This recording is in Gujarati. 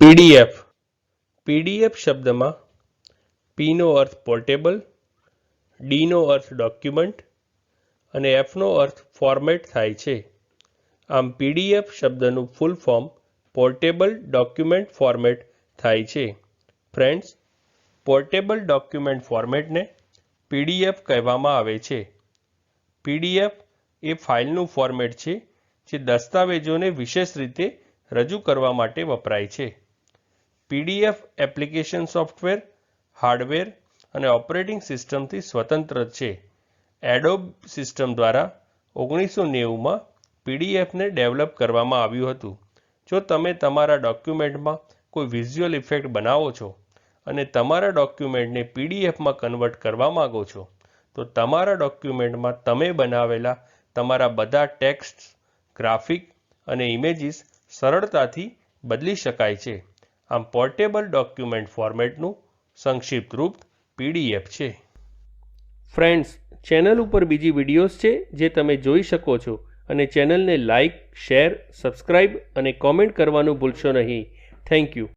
પીડીએફ પીડીએફ શબ્દમાં પીનો અર્થ પોર્ટેબલ ડીનો અર્થ ડોક્યુમેન્ટ અને એફનો અર્થ ફોર્મેટ થાય છે. આમ પીડીએફ શબ્દનું full form portable document format થાય છે. ફ્રેન્ડ્સ પોર્ટેબલ ડોક્યુમેન્ટ ફોર્મેટને પીડીએફ કહેવામાં આવે છે. પીડીએફ એ ફાઇલનું ફોર્મેટ છે, જે દસ્તાવેજોને વિશેષ રીતે રજૂ કરવા માટે વપરાય છે. પીડીએફ એપ્લિકેશન સોફ્ટવેર, હાર્ડવેર અને ઓપરેટિંગ સિસ્ટમથી સ્વતંત્ર છે. એડોબ સિસ્ટમ દ્વારા ઓગણીસો નેવુંમાં પીડીએફને ડેવલપ કરવામાં આવ્યું હતું. જો તમે તમારા ડોક્યુમેન્ટમાં કોઈ વિઝ્યુઅલ ઇફેક્ટ બનાવો છો અને તમારા ડોક્યુમેન્ટને પીડીએફમાં કન્વર્ટ કરવા માગો છો, તો તમારા ડોક્યુમેન્ટમાં તમે બનાવેલા તમારા બધા ટેક્સ્ટ, ગ્રાફિક અને ઇમેજીસ સરળતાથી બદલી શકાય છે. આમ પોર્ટેબલ ડોક્યુમેન્ટ ફોર્મેટનું સંક્ષિપ્ત રૂપ પીડીએફ છે. ફ્રેન્ડ્સ ચેનલ ઉપર બીજી વિડીયોઝ છે જે તમે જોઈ શકો છો અને ચેનલને લાઇક શેર સબસ્ક્રાઇબ અને કોમેન્ટ કરવાનું ભૂલશો નહીં. Thank you